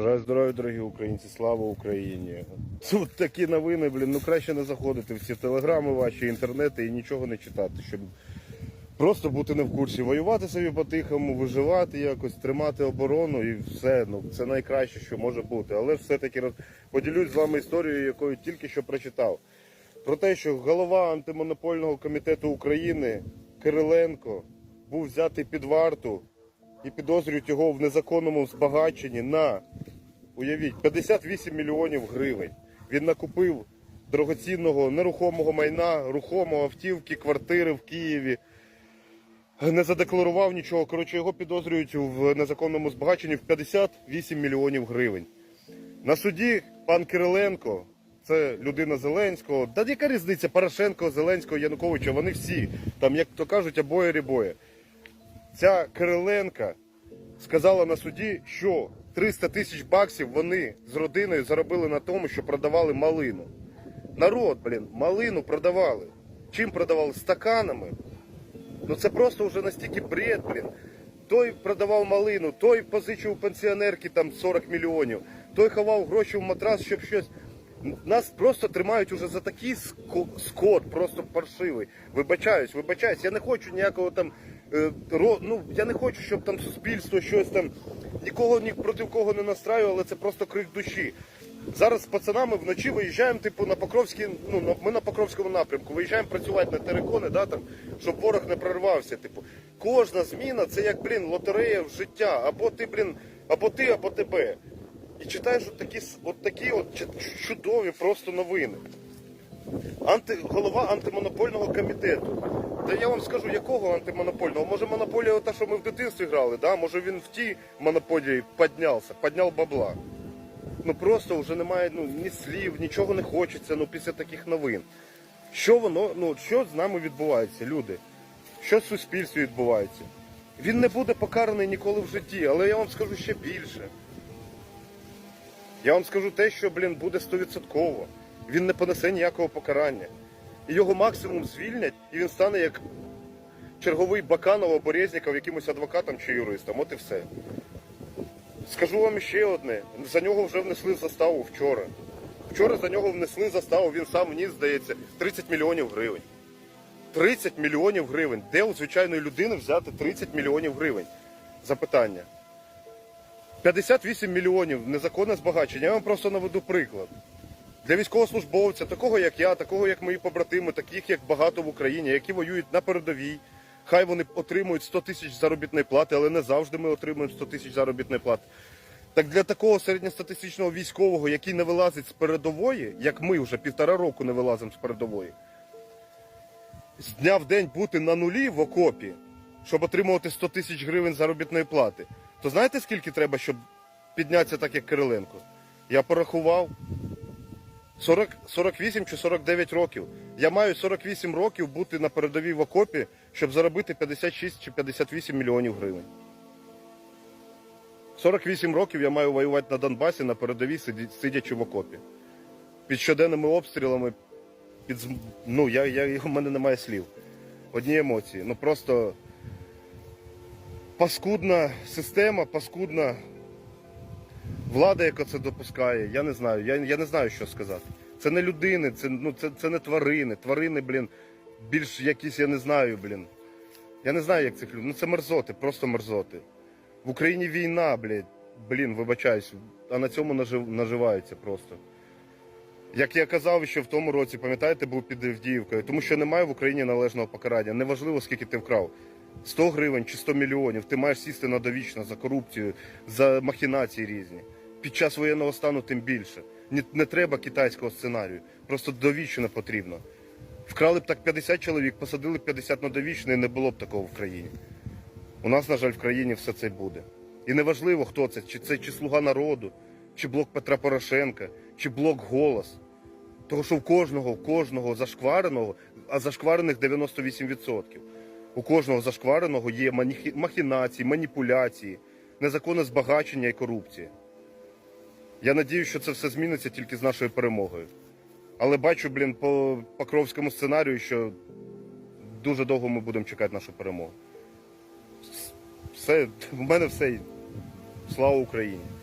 Бажаю здоров'я, дорогі українці, слава Україні. Тут такі новини, блін, ну краще не заходити в ці телеграми ваші, інтернети і нічого не читати, щоб просто бути не в курсі. Воювати собі по-тихому, виживати якось, тримати оборону і все. Ну це найкраще, що може бути. Але все-таки поділюсь з вами історією, якою тільки що прочитав. Про те, що голова антимонопольного комітету України Кириленко був взятий під варту і підозрюють його в незаконному збагаченні на, уявіть, 58 мільйонів гривень. Він накупив дорогоцінного нерухомого майна, рухомого автівки, квартири в Києві. Не задекларував нічого. Коротше, його підозрюють в незаконному збагаченні в 58 мільйонів гривень. На суді пан Кириленко, це людина Зеленського. Та яка різниця Порошенко, Зеленського, Януковича? Вони всі, там, як то кажуть, обоє рібоє. Ця Кириленка сказала на суді, що 300 тисяч баксів вони з родиною заробили на тому, що продавали малину. Народ, блін, малину продавали. Чим продавали? Стаканами. Ну це просто вже настільки бред, блін. Той продавав малину, той позичив у пенсіонерки там 40 мільйонів, той ховав гроші в матрас, щоб щось. Нас просто тримають уже за такий ско- скот, просто паршивий. Вибачаюсь, вибачаюсь. Я не хочу ніякого там. е, Ну я не хочу, щоб там суспільство щось там нікого ні проти кого не настраювало, але це просто крик душі. Зараз з пацанами вночі виїжджаємо, типу, на Покровський, ну ми на Покровському напрямку, виїжджаємо працювати на терикони, да, там, щоб ворог не прорвався. Типу, кожна зміна це як, блін, лотерея в життя. Або ти, блін, або ти, або тебе. І читаєш от такі, от такі от чудові просто новини. Анти, голова антимонопольного комітету. Та я вам скажу, якого антимонопольного? Може монополія та, що ми в дитинстві грали, да? може він в тій монополії піднявся, підняв бабла. Ну просто вже немає ну, ні слів, нічого не хочеться ну, після таких новин. Що воно, ну що з нами відбувається, люди? Що в суспільстві відбувається? Він не буде покараний ніколи в житті, але я вам скажу ще більше. Я вам скажу те, що, блін, буде стовідсотково. Він не понесе ніякого покарання. І його максимум звільнять, і він стане як черговий Баканов або Резніков якимось адвокатом чи юристом. От і все. Скажу вам ще одне: за нього вже внесли заставу вчора. Вчора за нього внесли заставу, він сам вніс, здається, 30 мільйонів гривень. 30 мільйонів гривень. Де у звичайної людини взяти 30 мільйонів гривень? Запитання. 58 мільйонів незаконне збагачення. Я вам просто наведу приклад. Для військовослужбовця, такого як я, такого як мої побратими, таких як багато в Україні, які воюють на передовій. Хай вони отримують 100 тисяч заробітної плати, але не завжди ми отримуємо 100 тисяч заробітної плати. Так для такого середньостатистичного військового, який не вилазить з передової, як ми вже півтора року не вилазимо з передової, з дня в день бути на нулі в окопі, щоб отримувати 100 тисяч гривень заробітної плати, то знаєте скільки треба, щоб піднятися так, як Кириленко? Я порахував. 40, 48 чи 49 років. Я маю 48 років бути на передовій в окопі, щоб заробити 56 чи 58 мільйонів гривень. 48 років я маю воювати на Донбасі на передовій, сидячи в окопі. Під щоденними обстрілами, під, ну, я, я, у мене немає слів. Одні емоції. Ну просто паскудна система, паскудна влада, яка це допускає, я не знаю. Я, я не знаю, що сказати. Це не людини, це, ну, це, це не тварини. Тварини, блін, більш якісь, я не знаю, блін. Я не знаю, як цих людей. Ну це мерзоти, просто мерзоти. В Україні війна, блядь, блін, вибачаюсь, а на цьому нажив, наживаються просто. Як я казав, що в тому році, пам'ятаєте, був під Авдіївкою, тому що немає в Україні належного покарання. Неважливо, скільки ти вкрав. 100 гривень чи 100 мільйонів. Ти маєш сісти на довічно за корупцію, за махінації різні. Під час воєнного стану тим більше. Не, не треба китайського сценарію. Просто довічно потрібно. Вкрали б так 50 чоловік, посадили б 50 на довічне і не було б такого в країні. У нас, на жаль, в країні все це буде. І неважливо, хто це, чи це чи слуга народу, чи блок Петра Порошенка, чи блок голос. Тому що в кожного, в кожного зашквареного, а зашкварених 98%. У кожного зашквареного є махінації, маніпуляції, незаконне збагачення і корупція. Я надію, що це все зміниться тільки з нашою перемогою. Але бачу, блін, по Покровському сценарію, що дуже довго ми будемо чекати нашу перемогу. Все, в мене все. Слава Україні!